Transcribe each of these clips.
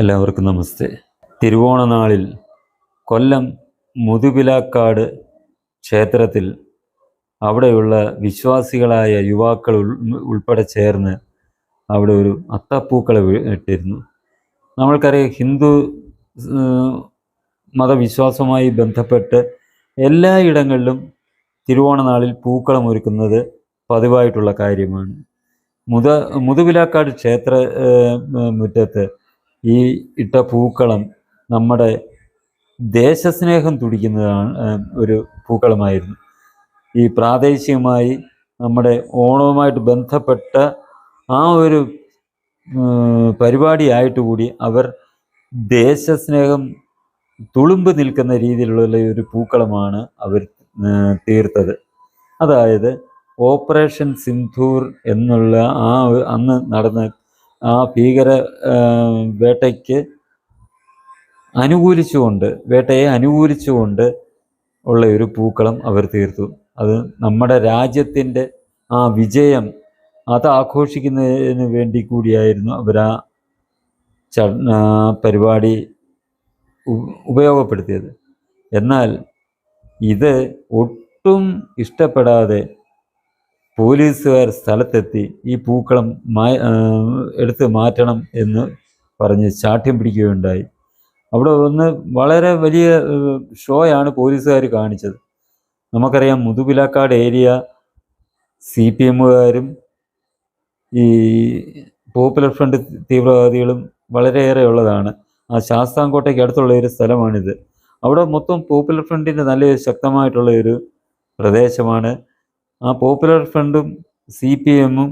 എല്ലാവർക്കും നമസ്തേ. തിരുവോണനാളിൽ കൊല്ലം മുതുപിലാക്കാട് ക്ഷേത്രത്തിൽ അവിടെയുള്ള വിശ്വാസികളായ യുവാക്കൾ ഉൾപ്പെടെ ചേർന്ന് അവിടെ ഒരു അത്തപ്പൂക്കളെ ഇട്ടിരുന്നു. നമ്മൾക്കറിയാം ഹിന്ദു മതവിശ്വാസവുമായി ബന്ധപ്പെട്ട് എല്ലായിടങ്ങളിലും തിരുവോണനാളിൽ പൂക്കളം ഒരുക്കുന്നത് പതിവായിട്ടുള്ള കാര്യമാണ്. മുത മുതുവിലാക്കാട് ക്ഷേത്ര മുറ്റത്ത് ഈ ഇട്ട പൂക്കളം നമ്മുടെ ദേശസ്നേഹം തുടിക്കുന്നതാണ് ഒരു പൂക്കളമായിരുന്നു. ഈ പ്രാദേശികമായി നമ്മുടെ ഓണവുമായിട്ട് ബന്ധപ്പെട്ട ആ ഒരു പരിപാടിയായിട്ട് കൂടി അവർ ദേശസ്നേഹം തുളുമ്പ് നിൽക്കുന്ന രീതിയിലുള്ള ഒരു പൂക്കളമാണ് അവർ തീർത്തത്. അതായത് ഓപ്പറേഷൻ സിന്ധൂർ എന്നുള്ള ആ അന്ന് നടന്ന ആ ഭീകര വേട്ടയ്ക്ക് അനുകൂലിച്ചുകൊണ്ട് വേട്ടയെ അനുകൂലിച്ചുകൊണ്ട് ഉള്ള ഒരു പൂക്കളം അവർ തീർത്തു. അത് നമ്മുടെ രാജ്യത്തിന്റെ ആ വിജയം അത് ആഘോഷിക്കുന്നതിന് വേണ്ടി കൂടിയായിരുന്നു അവർ ആ പരിപാടി ഉപയോഗപ്പെടുത്തിയത്. എന്നാൽ ഇത് ഒട്ടും ഇഷ്ടപ്പെടാതെ പോലീസുകാർ സ്ഥലത്തെത്തി ഈ പൂക്കളം മാ എടുത്ത് മാറ്റണം എന്ന് പറഞ്ഞ് ചാഠ്യം പിടിക്കുകയുണ്ടായി. അവിടെ ഒന്ന് വളരെ വലിയ ഷോയാണ് പോലീസുകാർ കാണിച്ചത്. നമുക്കറിയാം മുതുപിലാക്കാട് ഏരിയ സി പി എമ്മുകാരും ഈ പോപ്പുലർ ഫ്രണ്ട് തീവ്രവാദികളും വളരെയേറെ ഉള്ളതാണ്. ആ ശാസ്താംകോട്ടയ്ക്ക് അടുത്തുള്ള ഒരു സ്ഥലമാണിത്. അവിടെ മൊത്തം പോപ്പുലർ ഫ്രണ്ടിന്റെ നല്ല ശക്തമായിട്ടുള്ള ഒരു പ്രദേശമാണ്. ആ പോപ്പുലർ ഫ്രണ്ടും സി പി എമ്മും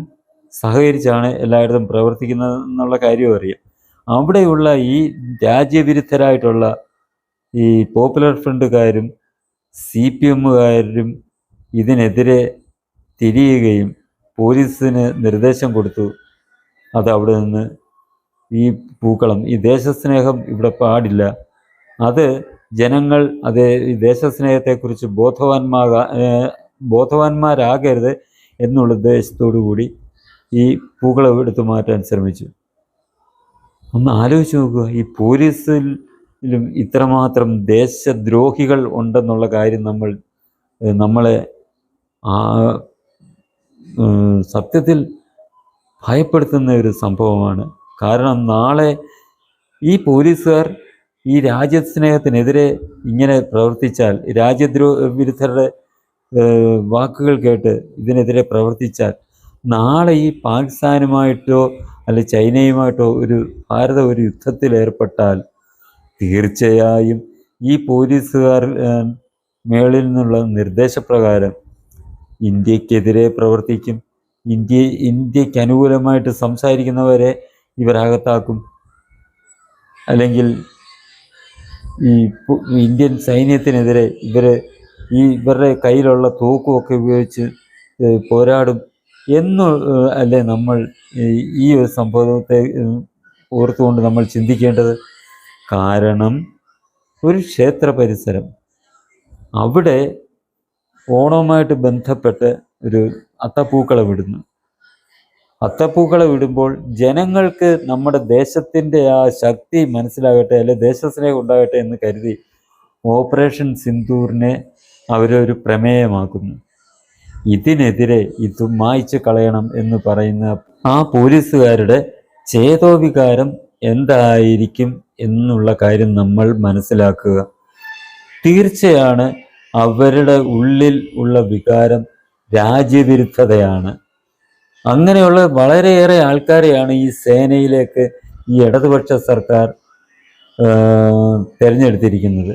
സഹകരിച്ചാണ് എല്ലായിടത്തും പ്രവർത്തിക്കുന്നത് എന്നുള്ള കാര്യവും അറിയാം. അവിടെയുള്ള ഈ രാജ്യവിരുദ്ധരായിട്ടുള്ള ഈ പോപ്പുലർ ഫ്രണ്ടുകാരും സി പി എമ്മുകാരും ഇതിനെതിരെ തിരിയുകയും പോലീസിന് നിർദ്ദേശം കൊടുത്തു. അത് അവിടെ നിന്ന് ഈ പൂക്കളം ഈ ദേശസ്നേഹം ഇവിടെ പാടില്ല. അത് ജനങ്ങൾ അത് ദേശസ്നേഹത്തെക്കുറിച്ച് ബോധവാന്മാകാ ബോധവാന്മാരാകരുത് എന്നുള്ള ഉദ്ദേശത്തോടു കൂടി ഈ പൂക്കളെ എടുത്തു മാറ്റാൻ ശ്രമിച്ചു. ഒന്ന് ആലോചിച്ച് നോക്കുക. ഈ പോലീസിലും ഇത്രമാത്രം ദേശദ്രോഹികൾ ഉണ്ടെന്നുള്ള കാര്യം നമ്മൾ നമ്മളെ ആ സത്യത്തിൽ ഭയപ്പെടുത്തുന്ന ഒരു സംഭവമാണ്. കാരണം നാളെ ഈ പോലീസുകാർ ഈ രാജ്യസ്നേഹത്തിനെതിരെ ഇങ്ങനെ പ്രവർത്തിച്ചാൽ രാജ്യദ്രോ വിരുദ്ധരുടെ വാക്കുകൾ കേട്ട് ഇതിനെതിരെ പ്രവർത്തിച്ചാൽ നാളെ ഈ പാകിസ്ഥാനുമായിട്ടോ അല്ലെ ചൈനയുമായിട്ടോ ഒരു ഭാരത ഒരു യുദ്ധത്തിൽ ഏർപ്പെട്ടാൽ തീർച്ചയായും ഈ പോലീസുകാർ മേളിൽ നിന്നുള്ള നിർദ്ദേശപ്രകാരം ഇന്ത്യക്കെതിരെ പ്രവർത്തിക്കും. ഇന്ത്യ ഇന്ത്യയ്ക്ക് അനുകൂലമായിട്ട് സംസാരിക്കുന്നവരെ ഇവരകത്താക്കും അല്ലെങ്കിൽ ഈ ഇന്ത്യൻ സൈന്യത്തിനെതിരെ ഇവർ ഈ ഇവരുടെ കയ്യിലുള്ള തൂക്കുമൊക്കെ ഉപയോഗിച്ച് പോരാടും എന്ന് അല്ലേ നമ്മൾ ഈ- ഒരു സംഭവത്തെ ഓർത്തുകൊണ്ട് നമ്മൾ ചിന്തിക്കേണ്ടത്? കാരണം ഒരു ക്ഷേത്ര പരിസരം അവിടെ ഓണവുമായിട്ട് ബന്ധപ്പെട്ട് ഒരു അത്തപ്പൂക്കളം വിടുന്നു അത്തപ്പൂക്കളം വിടുമ്പോൾ ജനങ്ങൾക്ക് നമ്മുടെ ദേശത്തിന്റെ ആ ശക്തി മനസ്സിലാകട്ടെ അല്ലെ ദേശസ്നേഹം ഉണ്ടാകട്ടെ എന്ന് കരുതി ഓപ്പറേഷൻ സിന്ദൂറിനെ അവരൊരു പ്രമേയമാക്കുന്നു. ഇതിനെതിരെ ഇത് മായ്ച്ചു കളയണം എന്ന് പറയുന്ന ആ പോലീസുകാരുടെ ചേതോവികാരം എന്തായിരിക്കും എന്നുള്ള കാര്യം നമ്മൾ മനസ്സിലാക്കുക. തീർച്ചയാണ് അവരുടെ ഉള്ളിൽ ഉള്ള വികാരം രാജ്യവിരുദ്ധതയാണ്. അങ്ങനെയുള്ള വളരെയേറെ ആൾക്കാരെയാണ് ഈ സേനയിലേക്ക് ഈ ഇടതുപക്ഷ സർക്കാർ തിരഞ്ഞെടുത്തിരിക്കുന്നത്.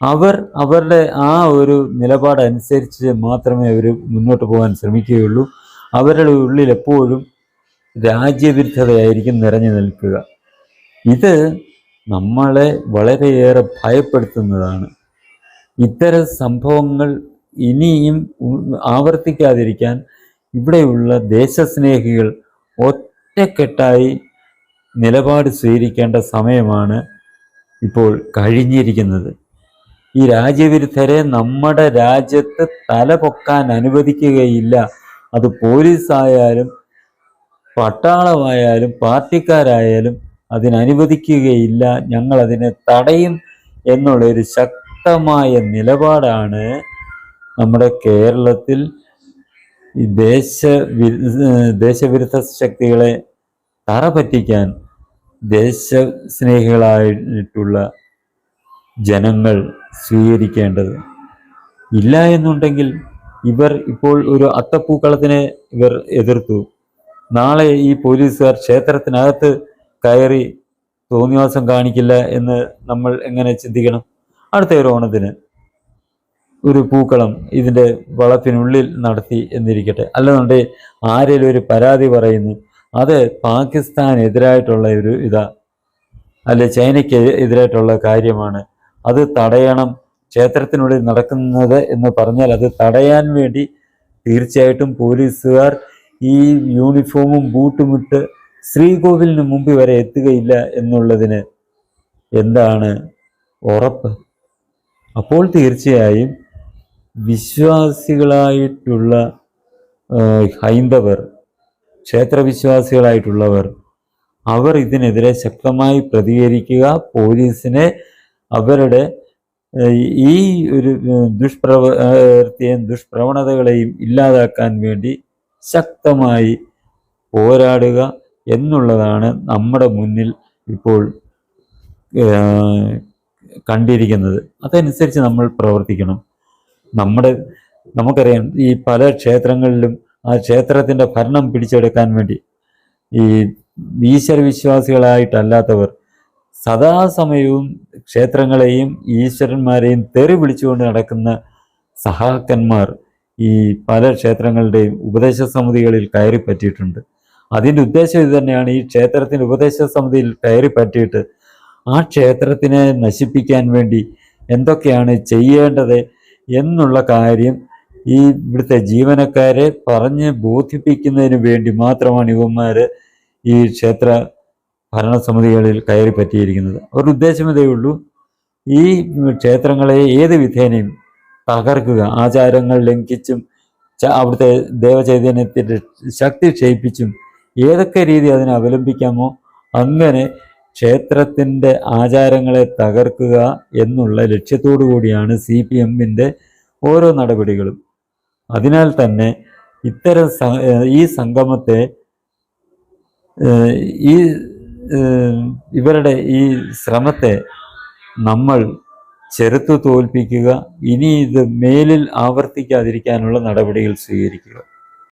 അവർ അവരുടെ ആ ഒരു നിലപാടനുസരിച്ച് മാത്രമേ അവർ മുന്നോട്ട് പോകാൻ ശ്രമിക്കുകയുള്ളൂ. അവരുടെ ഉള്ളിൽ എപ്പോഴും രാജ്യവിരുദ്ധതയായിരിക്കും നിറഞ്ഞു നിൽക്കുക. ഇത് നമ്മളെ വളരെയേറെ ഭയപ്പെടുത്തുന്നതാണ്. ഇത്തരം സംഭവങ്ങൾ ഇനിയും ആവർത്തിക്കാതിരിക്കാൻ ഇവിടെയുള്ള ദേശസ്നേഹികൾ ഒറ്റക്കെട്ടായി നിലപാട് സ്വീകരിക്കേണ്ട സമയമാണ് ഇപ്പോൾ കഴിഞ്ഞിരിക്കുന്നത്. ഈ രാജ്യവിരുദ്ധരെ നമ്മുടെ രാജ്യത്ത് തല പൊക്കാൻ അനുവദിക്കുകയില്ല. അത് പോലീസായാലും പട്ടാളമായാലും പാർട്ടിക്കാരായാലും അതിനനുവദിക്കുകയില്ല. ഞങ്ങൾ അതിനെ തടയും എന്നുള്ളൊരു ശക്തമായ നിലപാടാണ് നമ്മുടെ കേരളത്തിൽ ഈ ദേശ ദേശവിരുദ്ധ ശക്തികളെ തറ പറ്റിക്കാൻ ദേശസ്നേഹികളായിട്ടുള്ള ജനങ്ങൾ സ്വീകരിക്കേണ്ടത്. ഇല്ല എന്നുണ്ടെങ്കിൽ ഇവർ ഇപ്പോൾ ഒരു അത്തപ്പൂക്കളത്തിനെ ഇവർ എതിർത്തു. നാളെ ഈ പോലീസുകാർ ക്ഷേത്രത്തിനകത്ത് കയറി തോന്നിവാസം കാണിക്കില്ല എന്ന് നമ്മൾ എങ്ങനെ ചിന്തിക്കണം? അടുത്ത ഒരു ഓണത്തിന് ഒരു പൂക്കളം ഇതിന്റെ വളപ്പിനുള്ളിൽ നടത്തി എന്നിരിക്കട്ടെ. അല്ലെന്നുണ്ടെങ്കിൽ ആരെങ്കിലും ഒരു പരാതി പറയുന്നു. അത് പാകിസ്ഥാനെതിരായിട്ടുള്ള ഒരു ഇതാ അല്ലെ ചൈനയ്ക്ക് എതിരായിട്ടുള്ള കാര്യമാണ്. അത് തടയണം. ക്ഷേത്രത്തിനുള്ളിൽ നടക്കുന്നത് എന്ന് പറഞ്ഞാൽ അത് തടയാൻ വേണ്ടി തീർച്ചയായിട്ടും പോലീസുകാർ ഈ യൂണിഫോമും ബൂട്ടുമിട്ട് ശ്രീകോവിലിന് മുമ്പിൽ വരെ എത്തുകയില്ല എന്നുള്ളതിന് എന്താണ് ഉറപ്പ്? അപ്പോൾ തീർച്ചയായും വിശ്വാസികളായിട്ടുള്ള ഹൈന്ദവർ ക്ഷേത്രവിശ്വാസികളായിട്ടുള്ളവർ അവർ ഇതിനെതിരെ ശക്തമായി പ്രതികരിക്കുക പോലീസിനെ അവരുടെ ഈ ഒരു ഏഹ്, ദുഷ്പ്രവൃത്തിയും ദുഷ്പ്രവണതകളെയും ഇല്ലാതാക്കാൻ വേണ്ടി ശക്തമായി പോരാടുക എന്നുള്ളതാണ് നമ്മുടെ മുന്നിൽ ഇപ്പോൾ കണ്ടിരിക്കുന്നത്. അതനുസരിച്ച് നമ്മൾ പ്രവർത്തിക്കണം. നമ്മുടെ നമുക്കറിയാം ഈ പല ക്ഷേത്രങ്ങളിലും ആ ക്ഷേത്രത്തിന്റെ ഭരണം പിടിച്ചെടുക്കാൻ വേണ്ടി ഈ ഈശ്വര വിശ്വാസികളായിട്ടല്ലാത്തവർ സദാസമയവും ക്ഷേത്രങ്ങളെയും ഈശ്വരന്മാരെയും തെറി വിളിച്ചുകൊണ്ട് നടക്കുന്ന സഹാക്കന്മാർ ഈ പല ക്ഷേത്രങ്ങളുടെയും ഉപദേശ സമിതികളിൽ കയറി പറ്റിയിട്ടുണ്ട് അതിന്റെ ഉദ്ദേശം ഇത് തന്നെയാണ്. ഈ ക്ഷേത്രത്തിന്റെ ഉപദേശ സമിതിയിൽ കയറി പറ്റിയിട്ട് ആ ക്ഷേത്രത്തിനെ നശിപ്പിക്കാൻ വേണ്ടി എന്തൊക്കെയാണ് ചെയ്യേണ്ടത് എന്നുള്ള കാര്യം ഈ ഇവിടുത്തെ ജീവനക്കാരെ പറഞ്ഞ് ബോധിപ്പിക്കുന്നതിന് വേണ്ടി മാത്രമാണ് ഇവന്മാർ ഈ ക്ഷേത്ര ഭരണസമിതികളിൽ കയറി പറ്റിയിരിക്കുന്നത്. അവരുടെ ഉദ്ദേശം ഇതേ ഉള്ളൂ. ഈ ക്ഷേത്രങ്ങളെ ഏത് വിധേനയും തകർക്കുക. ആചാരങ്ങൾ ലംഘിച്ചും അവിടുത്തെ ദേവചൈതന്യത്തിന്റെ ശക്തി ക്ഷയിപ്പിച്ചും ഏതൊക്കെ രീതി അതിനെ അവലംബിക്കാമോ അങ്ങനെ ക്ഷേത്രത്തിന്റെ ആചാരങ്ങളെ തകർക്കുക എന്നുള്ള ലക്ഷ്യത്തോടു കൂടിയാണ് സി പി എമ്മിന്റെ ഓരോ നടപടികളും. അതിനാൽ തന്നെ ഇത്തരം ഈ സംഗമത്തെ ഈ ഇവരുടെ ഈ ശ്രമത്തെ നമ്മൾ ചെറുത്തു തോൽപ്പിക്കുക ഇനി ഇത് മേലിൽ ആവർത്തിക്കാതിരിക്കാനുള്ള നടപടികൾ സ്വീകരിക്കുക.